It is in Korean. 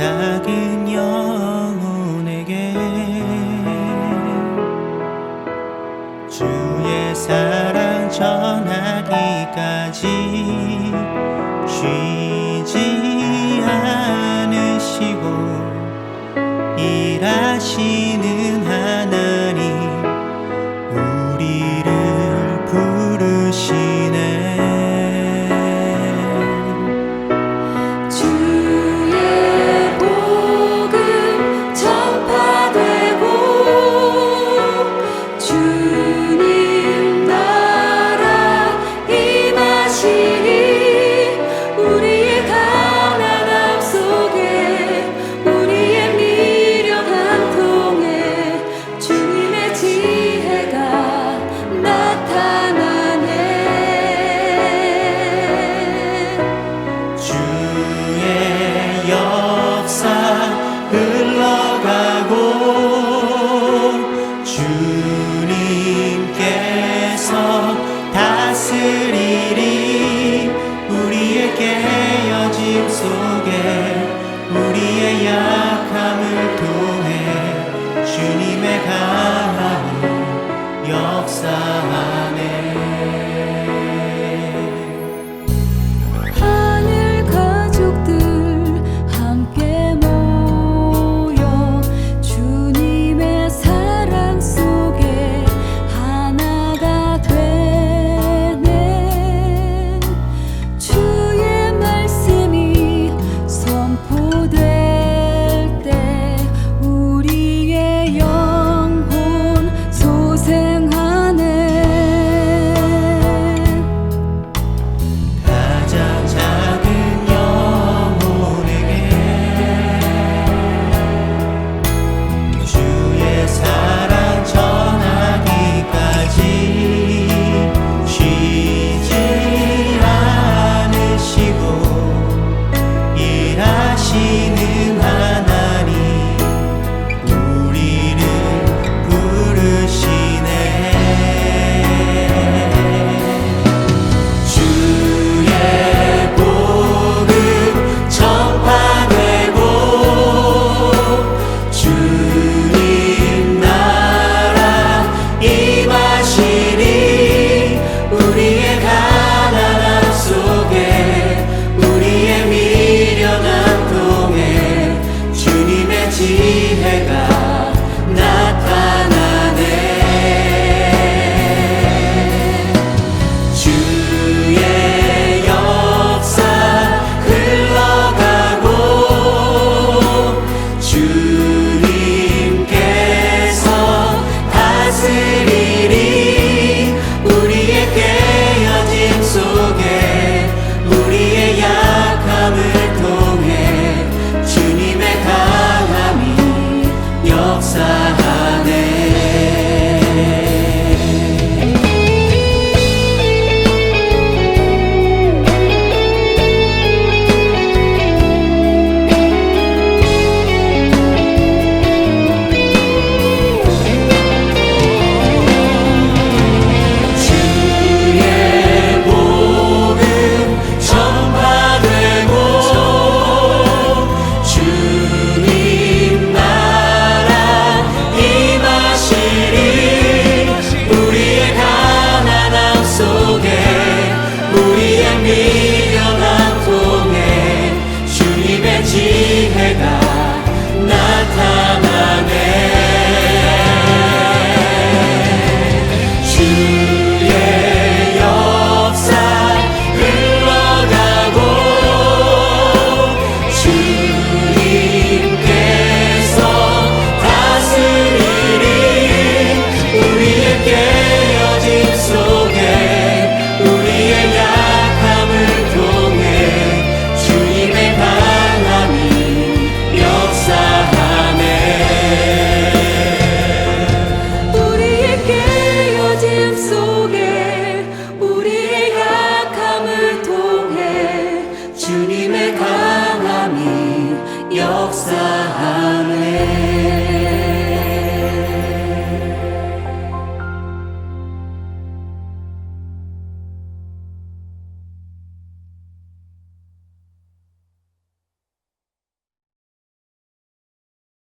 작은 영혼에게 주의 사랑 전하기까지 쉬지 않으시고 일하시는 깨어짐 속에 우리의 약함을 통해 주님의 강함이 역사하리